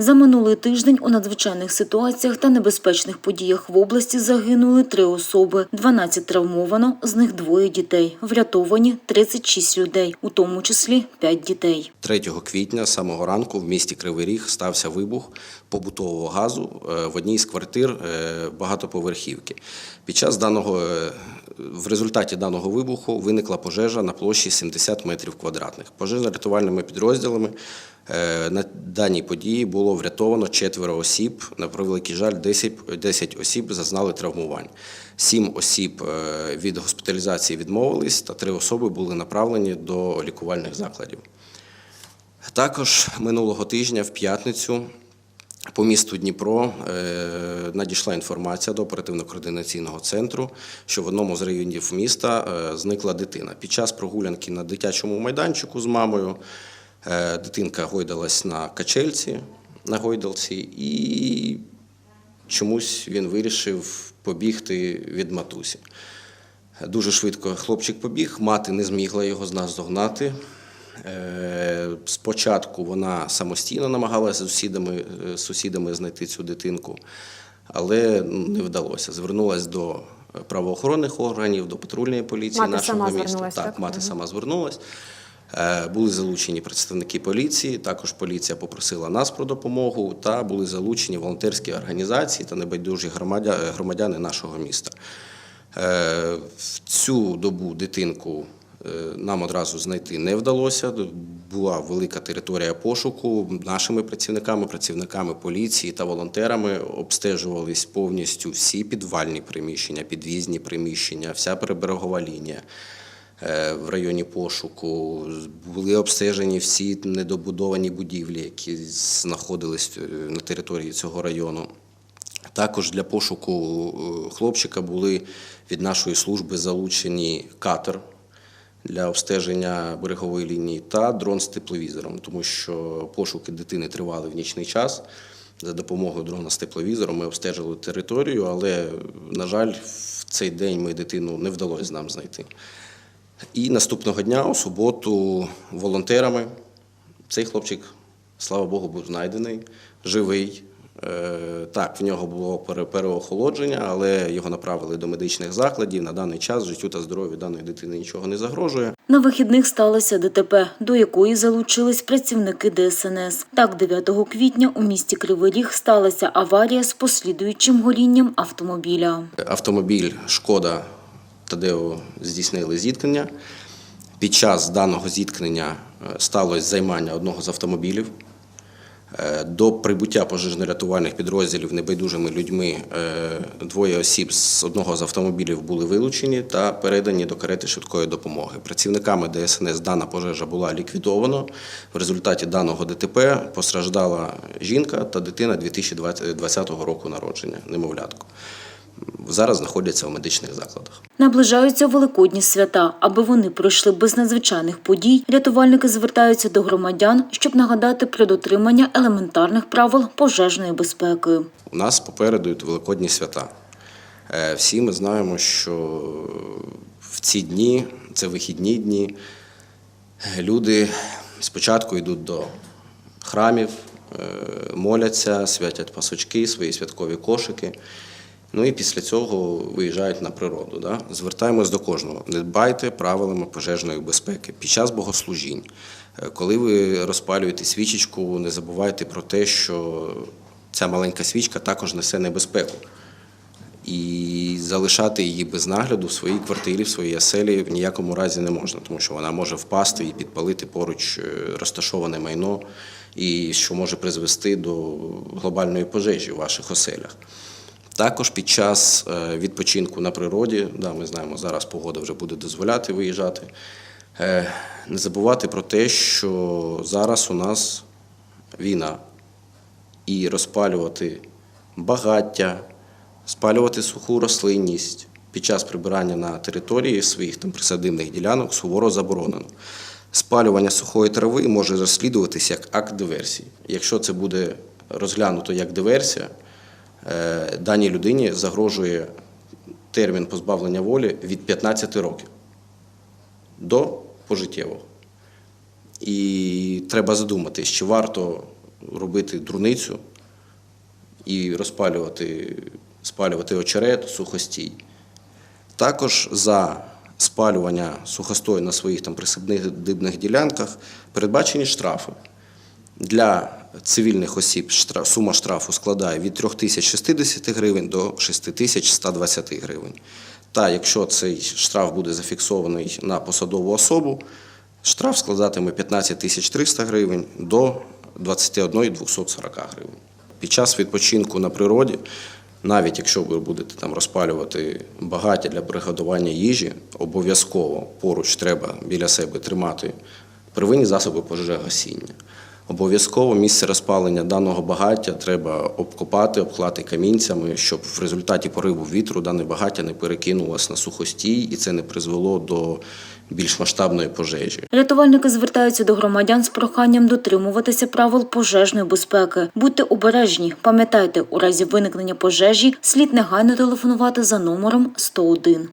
За минулий тиждень у надзвичайних ситуаціях та небезпечних подіях в області загинули три особи, 12 травмовано, з них двоє дітей. Врятовані 36 людей, у тому числі 5 дітей. 3 квітня з самого ранку в місті Кривий Ріг стався вибух побутового газу е, в одній з квартир е, багатоповерхівки. Під час даного е, в результаті даного вибуху виникла пожежа на площі 70 метрів квадратних. Пожежно-рятувальними підрозділами на даній події було врятовано четверо осіб. На превеликий жаль, 10, 10 осіб зазнали травмувань. Сім осіб е, від госпіталізації відмовились, та три особи були направлені до лікувальних закладів. Також минулого тижня в п'ятницю по місту Дніпро е, надійшла інформація до оперативно-координаційного центру, що в одному з районів міста е, зникла дитина. Під час прогулянки на дитячому майданчику з мамою е, дитинка гойдалась на качельці на гойдалці і чомусь він вирішив побігти від матусі. Дуже швидко хлопчик побіг, мати не змігла його з нас догнати. Е, Спочатку вона самостійно намагалася з сусідами, е, сусідами знайти цю дитинку, але не вдалося. Звернулася до правоохоронних органів, до патрульної поліції Мати нашого сама міста. так, так? мати сама звернулась. Е, Були залучені представники поліції, також поліція попросила нас про допомогу, та були залучені волонтерські організації та небайдужі громадяни нашого міста. Е, В цю добу дитинку е, нам одразу знайти не вдалося. Була велика територія пошуку. Нашими працівниками, працівниками поліції та волонтерами обстежувались повністю всі підвальні приміщення, підвізні приміщення, вся приберегова лінія. Е, В районі пошуку були обстежені всі недобудовані будівлі, які знаходились е, на території цього району. Також для пошуку е, хлопчика були від нашої служби залучені катер для обстеження берегової лінії та дрон з тепловізором, тому що пошуки дитини тривали в нічний час. За допомогою дрона з тепловізором ми обстежили територію, але, на жаль, в цей день ми дитину не вдалося нам знайти. І наступного дня, у суботу, волонтерами цей хлопчик, слава Богу, був знайдений, живий. Е, Так, в нього було переохолодження, але його направили до медичних закладів. На даний час життю та здоров'ю даної дитини нічого не загрожує. На вихідних сталося ДТП, до якої залучились працівники ДСНС. Так, 9 квітня у місті Кривий Ріг сталася аварія з послідуючим горінням автомобіля. Автомобіль Шкода Тадео здійснили зіткнення. Під час даного зіткнення е, сталося займання одного з автомобілів. Е, До прибуття пожежно-рятувальних підрозділів небайдужими людьми е, двоє осіб з одного з автомобілів були вилучені та передані до карети швидкої допомоги. Працівниками ДСНС дана пожежа була ліквідована. В результаті даного ДТП постраждала жінка та дитина 2020 року народження, немовлятко. Зараз знаходяться в медичних закладах. Наближаються великодні свята. Аби вони пройшли без надзвичайних подій, рятувальники звертаються до громадян, щоб нагадати про дотримання елементарних правил пожежної безпеки. У нас попереду великодні свята. Е, Всі ми знаємо, що в ці дні, це вихідні дні, люди спочатку йдуть до храмів, е, моляться, святять пасочки, свої святкові кошики. Ну і після цього виїжджають на природу. Да? Звертаємось до кожного. Не дбайте правилами пожежної безпеки під час богослужінь. Е, Коли ви розпалюєте свічечку, не забувайте про те, що ця маленька свічка також несе небезпеку. І залишати її без нагляду в своїй квартирі, в своїй оселі в ніякому разі не можна, тому що вона може впасти і підпалити поруч е, розташоване майно, і що може призвести до глобальної пожежі в ваших оселях. Також під час е, відпочинку на природі, да, ми знаємо, зараз погода вже буде дозволяти виїжджати. е, Не забувати про те, що зараз у нас війна, і розпалювати багаття, спалювати суху рослинність під час прибирання на території своїх там присадибних ділянок суворо заборонено. Спалювання сухої трави може розслідуватися як акт диверсії. Якщо це буде розглянуто як диверсія, даній людині загрожує термін позбавлення волі від 15 років до пожиттєвого. І треба задуматись, чи варто робити дурницю і розпалювати, спалювати очерет, сухостій. Також за спалювання сухостою на своїх там присадних дибних ділянках передбачені штрафи. Для цивільних осіб штраф, сума штрафу складає від 3060 гривень до 6120 гривень. Та якщо цей штраф буде зафіксований на посадову особу, штраф складатиме 15 300 гривень до 21 240 гривень. Під час відпочинку на природі, навіть якщо ви будете там розпалювати багаття для приготування їжі, обов'язково поруч треба біля себе тримати первинні засоби пожежогасіння. Обов'язково місце розпалення даного багаття треба обкопати, обклати камінцями, щоб в результаті пориву вітру дане багаття не перекинулося на сухостій і це не призвело до більш масштабної пожежі. Рятувальники звертаються до громадян з проханням дотримуватися правил пожежної безпеки. Будьте обережні, пам'ятайте, у разі виникнення пожежі слід негайно телефонувати за номером 101.